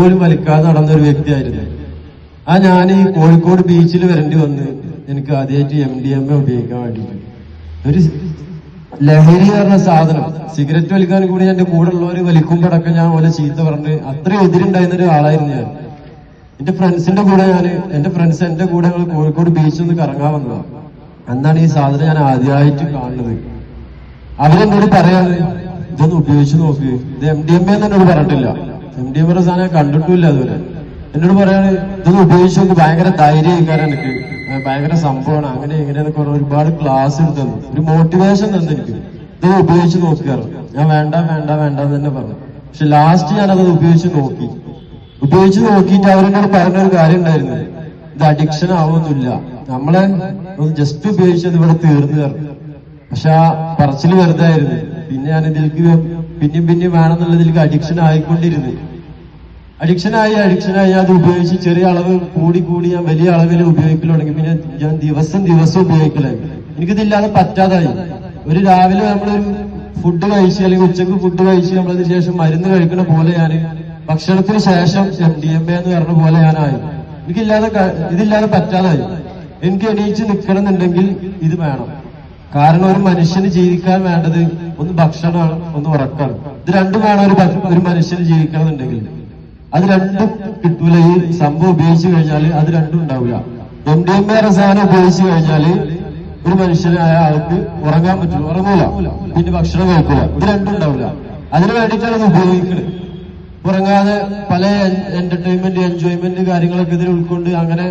പോലും വലിക്കാതെ നടന്ന ഒരു വ്യക്തിയായിരുന്നു. ആ ഞാൻ ഈ കോഴിക്കോട് ബീച്ചിൽ വരേണ്ടി വന്ന് എനിക്ക് ആദ്യമായിട്ട് എം ഡി എം എ ഉപയോഗിക്കാൻ വേണ്ടിയിട്ട്. ഒരു ലഹരി പറഞ്ഞ സാധനം സിഗരറ്റ് വലിക്കാൻ കൂടി എന്റെ കൂടെ ഉള്ളവർ വലിക്കുമ്പോഴൊക്കെ ഞാൻ ഓലെ ചീത്ത പറഞ്ഞ് അത്രയും എതിരുണ്ടായിരുന്ന ഒരു ആളായിരുന്നു ഞാൻ. എന്റെ ഫ്രണ്ട്സിന്റെ കൂടെ ഞാൻ എന്റെ ഫ്രണ്ട്സ് എന്റെ കൂടെ ഞങ്ങൾ കോഴിക്കോട് ബീച്ചിൽ നിന്ന് കറങ്ങാൻ വന്നതാണ് എന്താണ് ഈ സാധനം ഞാൻ ആദ്യമായിട്ട് കാണുന്നത്. അവരെന്നോട് പറയാറ് ഇതൊന്ന് ഉപയോഗിച്ച് നോക്ക്. ഇത് എം ഡി എ എന്നോട് പറഞ്ഞിട്ടില്ല. എം ഡി സാധനം കണ്ടിട്ടില്ല അതുവരെ എന്നോട് പറയാണ് ഇതൊന്ന് ഉപയോഗിച്ച് നോക്ക് ഭയങ്കര ധൈര്യക്കാരൻ എനിക്ക്. ഭയങ്കര സംഭവമാണ്. അങ്ങനെ ഇങ്ങനെയെന്നൊക്കെ പറഞ്ഞ് ഒരുപാട് ക്ലാസ് എടുത്തു ഒരു മോട്ടിവേഷൻ തന്നു എനിക്ക്. ഇതൊന്ന് ഉപയോഗിച്ച് നോക്കാറ് ഞാൻ വേണ്ട വേണ്ട വേണ്ട എന്ന് തന്നെ പറഞ്ഞു. പക്ഷെ ലാസ്റ്റ് ഞാനത് ഉപയോഗിച്ച് നോക്കി. ഉപയോഗിച്ച് നോക്കിയിട്ട് അവരെന്നോട് പറഞ്ഞ ഒരു കാര്യം ഉണ്ടായിരുന്നു. ഇത് അഡിക്ഷൻ ആവുന്നില്ല നമ്മളെ ഒന്ന് ജസ്റ്റ് ഉപയോഗിച്ചത് ഇവിടെ തീർന്നു കയറും പക്ഷെ ആ പറച്ചിൽ വെറുതായിരുന്നു പിന്നെ ഞാൻ ഇതിലേക്ക് പിന്നെയും പിന്നെയും വേണമെന്നുള്ളതിലേക്ക് അഡിക്ഷൻ ആയിക്കൊണ്ടിരുന്നു. അഡിക്ഷൻ ആയി അത് ഉപയോഗിച്ച് ചെറിയ അളവ് കൂടി കൂടി ഞാൻ വലിയ അളവിൽ ഉപയോഗിക്കൽ തുടങ്ങി. പിന്നെ ഞാൻ ദിവസം ദിവസം ഉപയോഗിക്കലായി എനിക്കിതില്ലാതെ പറ്റാതായി. ഒരു രാവിലെ നമ്മളൊരു ഫുഡ് കഴിച്ച് അല്ലെങ്കിൽ ഉച്ചയ്ക്ക് ഫുഡ് കഴിച്ച് നമ്മളതിന് ശേഷം മരുന്ന് കഴിക്കുന്ന പോലെ ഞാൻ ഭക്ഷണത്തിന് ശേഷം എം ഡി എം എ എന്ന് പറഞ്ഞ പോലെ ഞാനായി. എനിക്കില്ലാതെ ഇതില്ലാതെ പറ്റാതായി. എനിക്ക് എണീച്ച് നിൽക്കണം എന്നുണ്ടെങ്കിൽ ഇത് വേണം. കാരണം ഒരു മനുഷ്യന് ജീവിക്കാൻ വേണ്ടത് ഒന്ന് ഭക്ഷണമാണ് ഒന്ന് ഉറക്കാണ്. ഇത് രണ്ടുമാണ് ഒരു ഒരു മനുഷ്യന് ജീവിക്കണം എന്നുണ്ടെങ്കിൽ അത് രണ്ടും കിട്ടൂല. ഈ സംഭവം ഉപയോഗിച്ചു കഴിഞ്ഞാൽ അത് രണ്ടും ഉണ്ടാവില്ല എം ഡി എം എ സാധനം ഉപയോഗിച്ചു കഴിഞ്ഞാൽ ഒരു മനുഷ്യനായ ആൾക്ക് ഉറങ്ങാൻ പറ്റില്ല ഉറങ്ങൂല. പിന്നെ ഭക്ഷണം കഴിക്കൂല. ഇത് രണ്ടും ഉണ്ടാവില്ല അതിന് വേണ്ടിയിട്ടാണ് ഇത് ഉപയോഗിക്കുന്നത് ഉറങ്ങാതെ പല എന്റർടൈൻമെന്റ് എൻജോയ്മെന്റ് കാര്യങ്ങളൊക്കെ ഇതിൽ ഉൾക്കൊണ്ട് അങ്ങനെ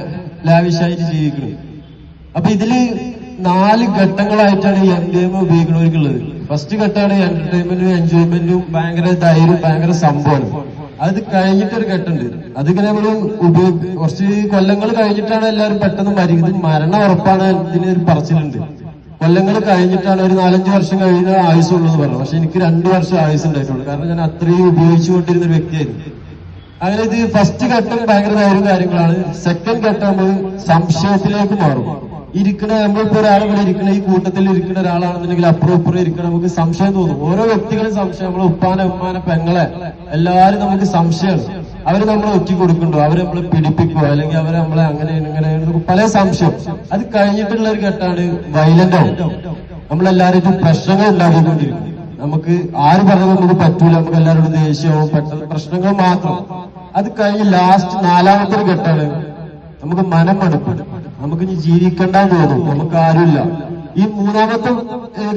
ലാവിഷായിട്ട് ജീവിക്കണം അപ്പൊ ഇതിൽ നാല് ഘട്ടങ്ങളായിട്ടാണ് ഈ എം ഡി എം ഉപയോഗിക്കുന്നവർക്കുള്ളത് ഫസ്റ്റ് ഘട്ടമാണ് എന്റർടൈൻമെന്റും എൻജോയ്മെന്റും ഭയങ്കര ധൈര്യം ഭയങ്കര സംഭവമാണ്. അത് കഴിഞ്ഞിട്ടൊരു ഘട്ടമുണ്ട്. അതിങ്ങനെ നമ്മൾ ഉപയോഗ കുറച്ച് കൊല്ലങ്ങൾ കഴിഞ്ഞിട്ടാണ് എല്ലാവരും പെട്ടെന്ന് മരിക്കുന്നത്. മരണം ഉറപ്പാണ് ഒരു പറച്ചിലുണ്ട്. കൊല്ലങ്ങൾ കഴിഞ്ഞിട്ടാണ് ഒരു നാലഞ്ച് വർഷം കഴിഞ്ഞ ആയുസുള്ളത് പറഞ്ഞു. പക്ഷെ എനിക്ക് രണ്ടു വർഷം ആയുസ് കാരണം ഞാൻ അത്രയും ഉപയോഗിച്ചുകൊണ്ടിരുന്ന ഒരു വ്യക്തിയായിരുന്നു. അങ്ങനെ ഇത് ഫസ്റ്റ് ഘട്ടം ഭയങ്കര കാര്യങ്ങളാണ്. സെക്കൻഡ് ഘട്ടം നമ്മൾ സംശയത്തിലേക്ക് മാറും. ഇരിക്കണ നമ്മളിപ്പോ ഒരാൾ ഇവിടെ ഇരിക്കണ ഈ കൂട്ടത്തിൽ ഇരിക്കുന്ന ഒരാളാണെന്നുണ്ടെങ്കിൽ അപ്പുറം ഇപ്പുറം ഇരിക്കണം നമുക്ക് സംശയം തോന്നും. ഓരോ വ്യക്തികളും സംശയം. നമ്മളെ ഉപ്പാനെ ഉമ്മാനെ പെങ്ങളെ എല്ലാരും നമുക്ക് സംശയമാണ്. അവർ നമ്മളെ ഒറ്റ കൊടുക്കണ്ടോ? അവർ നമ്മളെ പിടിപ്പിക്കോ അല്ലെങ്കിൽ അവർ നമ്മളെ അങ്ങനെ ഇങ്ങനെ പല സംശയം. അത് കഴിഞ്ഞിട്ടുള്ള ഒരു ഘട്ടമാണ് വയലന്റ് ആവും. നമ്മളെല്ലാവരും പ്രശ്നങ്ങൾ ഉണ്ടാക്കിക്കൊണ്ടിരിക്കും. നമുക്ക് ആര് പറഞ്ഞു നമുക്ക് പറ്റൂല. നമുക്ക് എല്ലാവരോടും ദേഷ്യവും പെട്ടെന്ന് പ്രശ്നങ്ങൾ മാത്രം. അത് കഴിഞ്ഞ് ലാസ്റ്റ് നാലാമത്തെ ഘട്ടമാണ്. നമുക്ക് മനം മടുക്കും നമുക്ക് ഇനി ജീവിക്കണ്ടെന്ന് തോന്നും. നമുക്ക് ആരുമില്ല ഈ മൂന്നാമത്തെ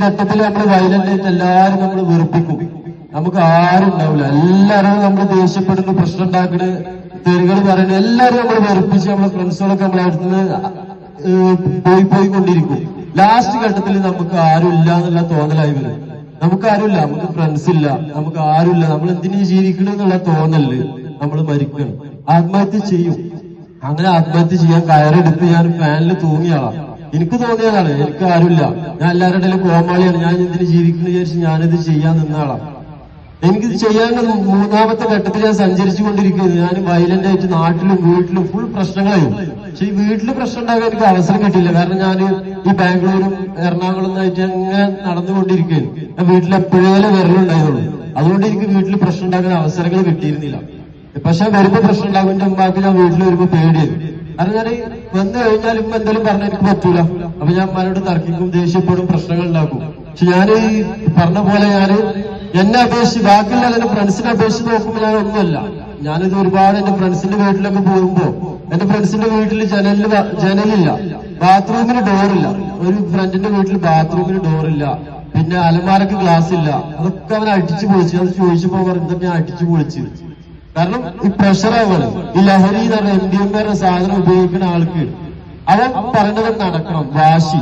ഘട്ടത്തിൽ നമ്മൾ വയലന്റ് ആയിട്ട് എല്ലാവരും നമ്മൾ വെറുപ്പിക്കും. നമുക്ക് ആരും ഉണ്ടാവില്ല. എല്ലാവരും നമ്മൾ ദേഷ്യപ്പെടുന്നു പ്രശ്നം ഉണ്ടാക്കണ് തെരുകൾ പറയുന്നത് എല്ലാവരും നമ്മൾ വെറുപ്പിച്ച് നമ്മളെ ഫ്രണ്ട്സുകളൊക്കെ നമ്മളെ ഏഹ്, പോയി പോയി കൊണ്ടിരിക്കും. ലാസ്റ്റ് ഘട്ടത്തിൽ നമുക്ക് ആരും ഇല്ല എന്നുള്ള തോന്നലായി വരും. നമുക്ക് ആരുമില്ല നമുക്ക് ഫ്രണ്ട്സ് ഇല്ല. നമുക്ക് ആരുമില്ല നമ്മൾ എന്തിനു ജീവിക്കണം എന്നുള്ള തോന്നൽ നമ്മൾ മരിക്കണം. ആത്മഹത്യ ചെയ്യും. അങ്ങനെ ആത്മഹത്യ ചെയ്യാൻ കയറെടുത്ത് ഞാൻ ഫാനിൽ തൂങ്ങിയാളാ. എനിക്ക് തോന്നിയതാണ് എനിക്ക് ആരുമില്ല. ഞാൻ എല്ലാവരുടെ കോമാളിയാണ്. ഞാൻ ഇതിന് ജീവിക്കുന്ന വിചാരിച്ച് ഞാനിത് ചെയ്യാൻ നിന്നാളാ. എനിക്കിത് ചെയ്യാൻ മൂന്നാമത്തെ ഘട്ടത്തിൽ ഞാൻ സഞ്ചരിച്ചു കൊണ്ടിരിക്കുന്നത് ഞാൻ വയലന്റ് ആയിട്ട് നാട്ടിലും വീട്ടിലും ഫുൾ പ്രശ്നങ്ങളായിരുന്നു പക്ഷെ ഈ വീട്ടിൽ പ്രശ്നം ഉണ്ടാകാൻ എനിക്ക് അവസരം കിട്ടില്ല കാരണം ഞാൻ ഈ ബാംഗ്ലൂരും എറണാകുളം ആയിട്ട് അങ്ങനെ നടന്നുകൊണ്ടിരിക്കുകയാണ് ഞാൻ വീട്ടിൽ എപ്പോഴേലും വരലുണ്ടായതുള്ളൂ അതുകൊണ്ട് എനിക്ക് വീട്ടിൽ പ്രശ്നം ഉണ്ടാക്കാൻ അവസരങ്ങൾ കിട്ടിയിരുന്നില്ല. പക്ഷെ വരുമ്പോ പ്രശ്നം ഉണ്ടാകും എന്റെ ഉമ്മാക്ക് ഞാൻ വീട്ടിൽ വരുമ്പോ പേടി കാരണം ഞാൻ വന്നു കഴിഞ്ഞാൽ ഇപ്പൊ എന്തെങ്കിലും പറഞ്ഞാൽ എനിക്ക് പറ്റൂല. അപ്പൊ ഞാൻ ഉമ്മാനോട് തർക്കിക്കും ദേഷ്യപ്പെടും പ്രശ്നങ്ങൾ ഉണ്ടാക്കും. പക്ഷെ ഞാൻ ഈ പറഞ്ഞ പോലെ ഞാൻ എന്നെ അപേക്ഷിച്ച് ബാക്കിയുള്ള എന്റെ ഫ്രണ്ട്സിനെ അപേക്ഷിച്ച് നോക്കുമ്പോൾ ഞാൻ ഒന്നുമല്ല. ഞാനിത് ഒരുപാട് എന്റെ ഫ്രണ്ട്സിന്റെ വീട്ടിലൊക്കെ പോകുമ്പോ എന്റെ ഫ്രണ്ട്സിന്റെ വീട്ടിൽ ജനലിൽ വ- ജനലില്ല. ബാത്റൂമിന് ഡോറില്ല ഒരു ഫ്രണ്ടിന്റെ വീട്ടിൽ ബാത്റൂമിന് ഡോറില്ല പിന്നെ അലമാരക്ക് ഗ്ലാസ് ഇല്ല. അതൊക്കെ അവൻ അടിച്ചു പൊളിച്ചു. അത് ചോദിച്ചപ്പോ പറഞ്ഞിട്ട് ഞാൻ അടിച്ചു പൊളിച്ചു? കാരണം ഈ പ്രഷർ ആവാണ് ഈ ലഹരി എന്ന് പറഞ്ഞ എം ഡി എം സാധനം ഉപയോഗിക്കുന്ന ആൾക്ക്. അവൻ പറഞ്ഞത് നടക്കണം. വാശി.